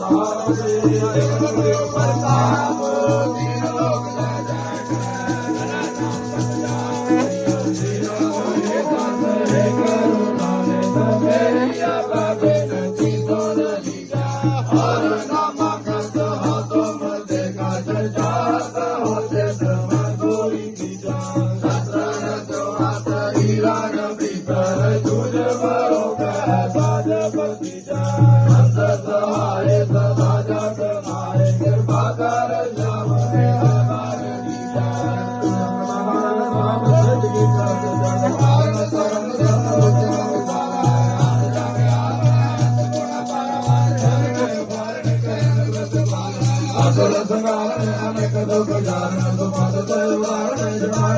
सारे ऊपर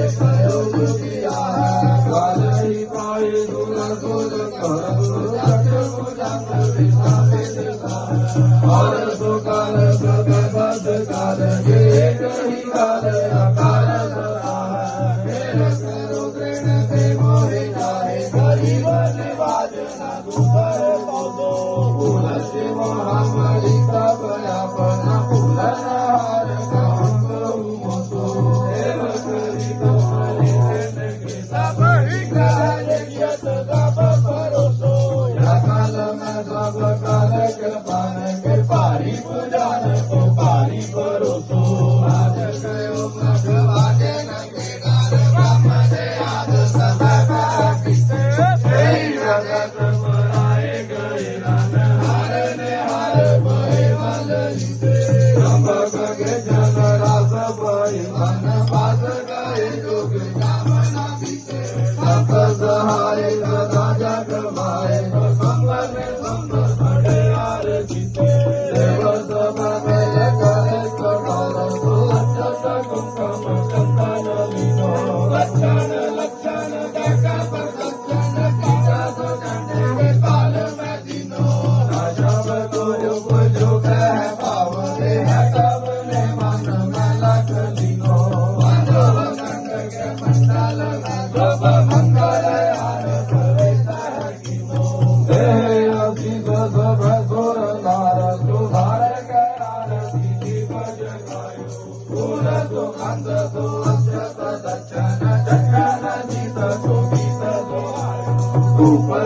Gracias. Tu pa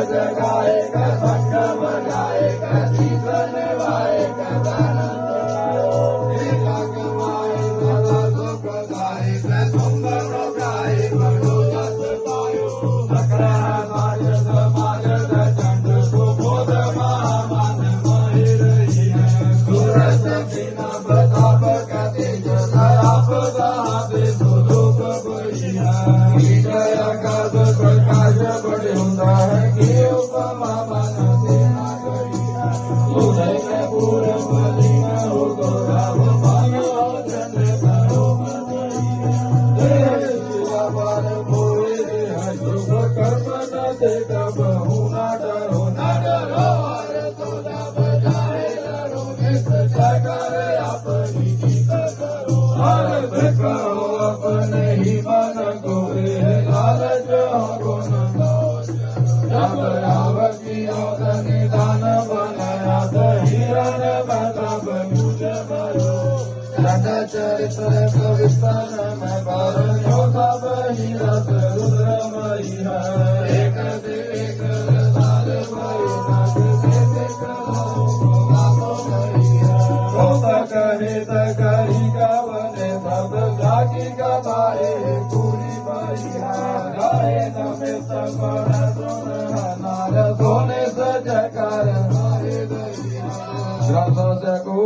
agora.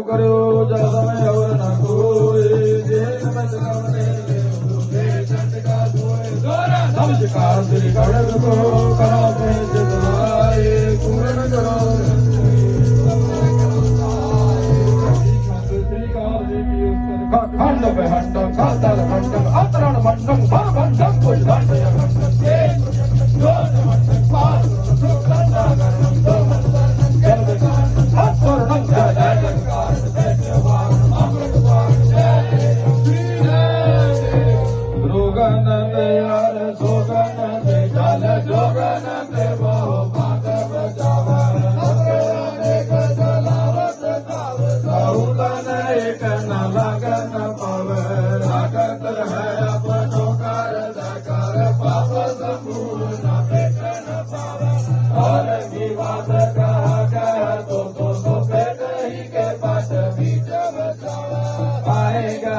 ਕਰਿਓ ਜਦ ਮੈਂ ਹੋਰ ਨਾ ਕੋਏ ਜੇ ਸਮਝ ਕਮ ਨਹੀਂ ਦੁਖੇ ਛੱਡ ਕਾ ਦੋਏ ਸਭ ਜਕਾਰ ਸ੍ਰੀ ਗੜਨ ਕੋ